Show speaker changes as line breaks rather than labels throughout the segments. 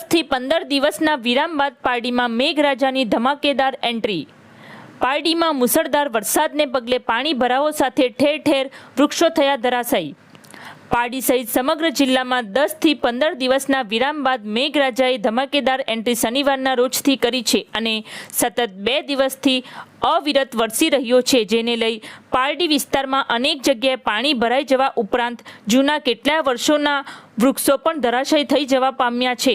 દસથી પંદર દિવસના વિરામ બાદ પારડીમાં મેઘરાજાની ધમાકેદાર એન્ટ્રી. પારડીમાં મુસળધાર વરસાદને પગલે પાણી ભરાવો સાથે ઠેર ઠેર વૃક્ષો થયા ધરાશાયી. પારડી સહિત સમગ્ર જિલ્લામાં દસથી પંદર દિવસના વિરામ બાદ મેઘરાજાએ ધમાકેદાર એન્ટ્રી શનિવારના રોજથી કરી છે અને સતત બે દિવસથી અવિરત વરસી રહ્યો છે, જેને લઈ પારડી વિસ્તારમાં અનેક જગ્યાએ પાણી ભરાઈ જવા ઉપરાંત જૂના કેટલાય વર્ષોના વૃક્ષો પણ ધરાશય થઈ જવા પામ્યા છે.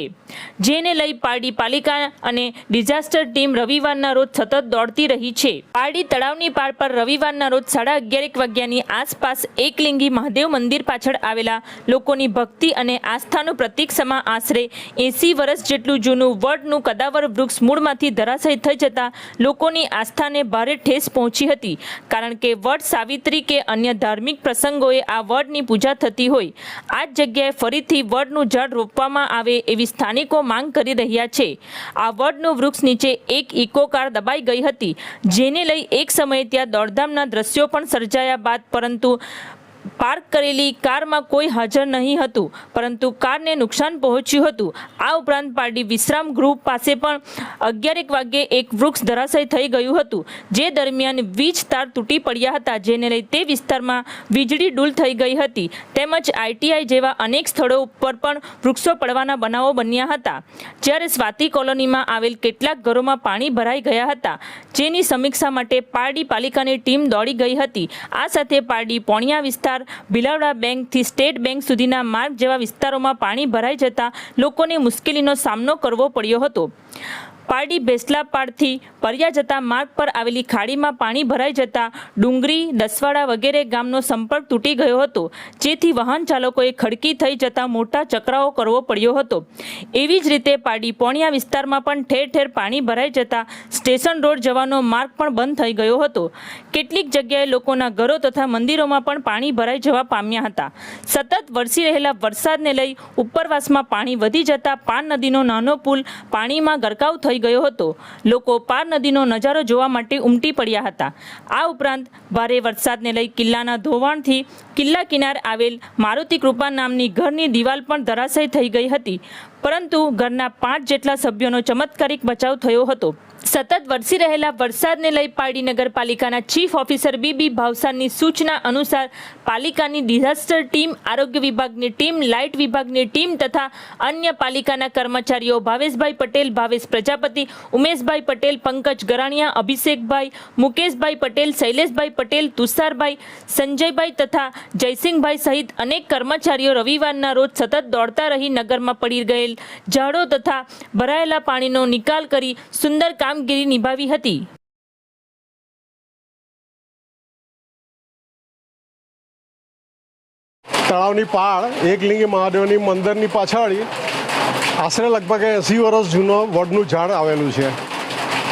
જેને લઈ પારડી પાલિકા અને ડિઝાસ્ટર ટીમ રવિવારના રોજ સતત દોડતી રહી છે. પારડી તળાવની પાર પર રવિવારના રોજ સાડા અગિયારેક વાગ્યાની આસપાસ એકલિંગી મહાદેવ મંદિર પાછળ આવેલા લોકોની ભક્તિ અને આસ્થાનું પ્રતીક સમા આશરે એંસી વર્ષ જેટલું જૂનું વડનું કદાવર વૃક્ષ મૂળમાંથી ધરાશય થઈ જતા લોકોની આસ્થાને ભારે ઠેસ પહોંચી હતી. કારણ કે વડ સાવિત્રી કે અન્ય ધાર્મિક પ્રસંગોએ આ વડની પૂજા થતી હોય. આ જ જગ્યાએ ફરીથી વડનું ઝાડ રોપવામાં આવે એવી સ્થાનિકો માંગ કરી રહ્યા છે. આ વડનું વૃક્ષ નીચે એક ઇકો કાર દબાઈ ગઈ હતી, જેને લઈ એક સમયે ત્યાં દોડધામના દ્રશ્યો પણ સર્જાયા બાદ પરંતુ પાર્ક કરેલી કારમાં કોઈ હાજર નહીં હતું, પરંતુ કારને નુકસાન પહોંચ્યું હતું. આ ઉપરાંત પારડી વિશ્રામ ગૃહ પાસે પણ અગિયારેક વાગ્યે એક વૃક્ષ ધરાશય થઈ ગયું હતું, જે દરમિયાન વીજ તાર તૂટી પડ્યા હતા, જેને લઈ તે વિસ્તારમાં વીજળી ડૂલ થઈ ગઈ હતી. તેમજ આઈટીઆઈ જેવા અનેક સ્થળો ઉપર પણ વૃક્ષો પડવાના બનાવો બન્યા હતા. જ્યારે સ્વાતિ કોલોનીમાં આવેલ કેટલાક ઘરોમાં પાણી ભરાઈ ગયા હતા, જેની સમીક્ષા માટે પારડી પાલિકાની ટીમ દોડી ગઈ હતી. આ સાથે પારડી પોણિયા વિસ્તાર ભીલાવડા બેંકથી સ્ટેટ બેંક સુધીના માર્ગ જેવા વિસ્તારોમાં પાણી ભરાઈ જતા લોકોને મુશ્કેલીનો સામનો કરવો પડ્યો હતો. પારડી ભેસલાપાડથી પરિયા જતા માર્ગ પર આવેલી ખાડીમાં પાણી ભરાઈ જતા ડુંગરી, દસવાડા વગેરે ગામનો સંપર્ક તૂટી ગયો હતો, જેથી વાહન ચાલકોએ ખડકી થઈ જતા મોટા ચકરાવો કરવો પડ્યો હતો. એવી જ રીતે પારડી પોણિયા વિસ્તારમાં પણ ઠેર ઠેર પાણી ભરાઈ જતા સ્ટેશન રોડ જવાનો માર્ગ પણ બંધ થઈ ગયો હતો. કેટલીક જગ્યાએ લોકોના ઘરો તથા મંદિરોમાં પણ પાણી ભરાઈ જવા પામ્યા હતા. સતત વરસી રહેલા વરસાદને લઈ ઉપરવાસમાં પાણી વધી જતા પાન નદીનો નાનો પુલ પાણીમાં ગરકાવ થઈ ગયો હતો. લોકો પાર નદીનો નજારો જોવા માટે ઉમટી પડ્યા હતા. આ ઉપરાંત ભારે વરસાદને લઈ કિલ્લાના ધોવાણથી કિલ્લા કિનાર આવેલ મારુતિ કૃપા નામની ઘરની દિવાલ પણ ધરાશય થઈ ગઈ હતી. પરંતુ ઘરના પાંચ જેટલા સભ્યોનો ચમત્કારિક બચાવ થયો હતો. સતત વરસી રહેલા વરસાદને લઈ પારડી નગરપાલિકાના ચીફ ઓફિસર બીબી ભાવસારની સૂચના અનુસાર પાલિકાની ડિઝાસ્ટર ટીમ, આરોગ્ય વિભાગની ટીમ, લાઇટ વિભાગની ટીમ તથા અન્ય પાલિકાના કર્મચારીઓ ભાવેશભાઈ પટેલ, ભાવેશ પ્રજાપતિ, ઉમેશભાઈ પટેલ, પંકજ ગરાણિયા, અભિષેકભાઈ, મુકેશભાઈ પટેલ, શૈલેષભાઈ પટેલ, તુષારભાઈ, સંજયભાઈ તથા જયસિંહભાઈ સહિત અનેક કર્મચારીઓ રવિવારના રોજ સતત દોડતા રહી નગરમાં પડી ગયેલ ઝાડો તથા ભરાયેલા પાણીનો નિકાલ કરી સુંદર કામગીરી નિભાવી હતી.
તળાવની પાળ, એકલિંગી મહાદેવની મંદિરની પાછળ, આશરે લગભગ એંસી વર્ષ જૂનો વડનું ઝાડ આવેલું છે.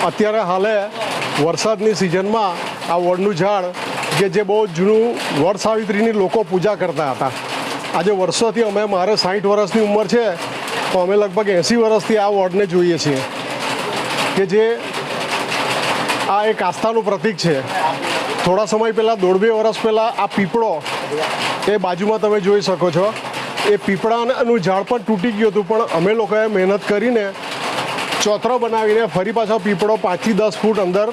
અત્યારે હાલે વરસાદની સિઝનમાં આ વડનું ઝાડ, કે જે બહુ જૂનું વડ સાવિત્રીની લોકો પૂજા કરતા હતા. આજે વર્ષોથી અમે, મારે સાઠ વર્ષની ઉંમર છે તો અમે લગભગ એંસી વર્ષથી આ વોર્ડને જોઈએ છીએ કે જે આ એક આસ્થાનું પ્રતીક છે. થોડા સમય પહેલાં, દોઢ બે વર્ષ પહેલાં આ પીપળો એ બાજુમાં તમે જોઈ શકો છો. એ પીપળાનું ઝાડ પણ તૂટી ગયું હતું, પણ અમે લોકોએ મહેનત કરીને ચોતરો બનાવીને ફરી પાછો પીપળો પાંચથી દસ ફૂટ અંદર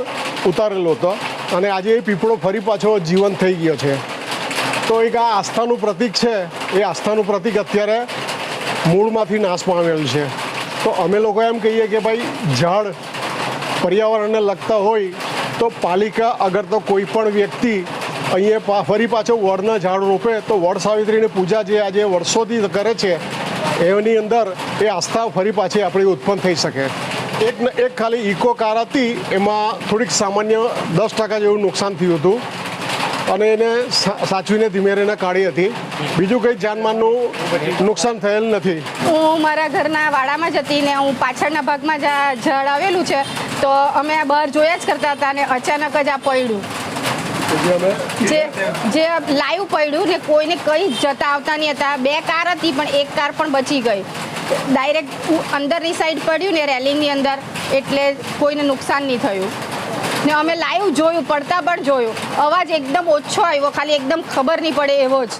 ઉતારેલો હતો અને આજે એ પીપળો ફરી પાછો જીવંત થઈ ગયો છે. તો એક આ આસ્થાનું પ્રતીક છે. એ આસ્થાનું પ્રતીક અત્યારે મૂળમાંથી નાશ પામેલ છે. તો અમે લોકો એમ કહીએ કે ભાઈ, ઝાડ પર્યાવરણને લગતા હોય તો પાલિકા અગર તો કોઈ પણ વ્યક્તિ અહીંયા ફરી પાછો વડના ઝાડ રોપે તો વડ સાવિત્રીની પૂજા જે આજે વર્ષોથી કરે છે, એની અંદર એ આસ્થા ફરી પાછી આપણી ઉત્પન્ન થઈ શકે. એક એક ખાલી ઇકો કાર હતી, એમાં થોડીક સામાન્ય દસ ટકા જેવું નુકસાન થયું હતું. અને એને સાચવીને ધીમે રહીને કાઢી હતી. બીજું કંઈ જાનમાનનું નુકસાન થયેલ નથી.
હું મારા ઘરના વાડામાં જ હતી ને હું પાછળના ભાગમાં જ આ ઝાડ આવેલું છે તો અમે આ બહાર જોયા જ કરતા હતા અને અચાનક જ આ પડ્યું.
જે
જે જે લાઈવ પડ્યું ને કોઈને કંઈ જતા આવતા નહીં હતા. બે કાર હતી પણ એક કાર પણ બચી ગઈ. ડાયરેક્ટ અંદરની સાઈડ પડ્યું ને રેલિંગની અંદર એટલે કોઈને નુકસાન નહીં થયું. ને અમે લાઈવ જોયું પડતા પણ જોયું. અવાજ એકદમ ઓછો આવ્યો, ખાલી એકદમ ખબર નહીં પડે એવો જ.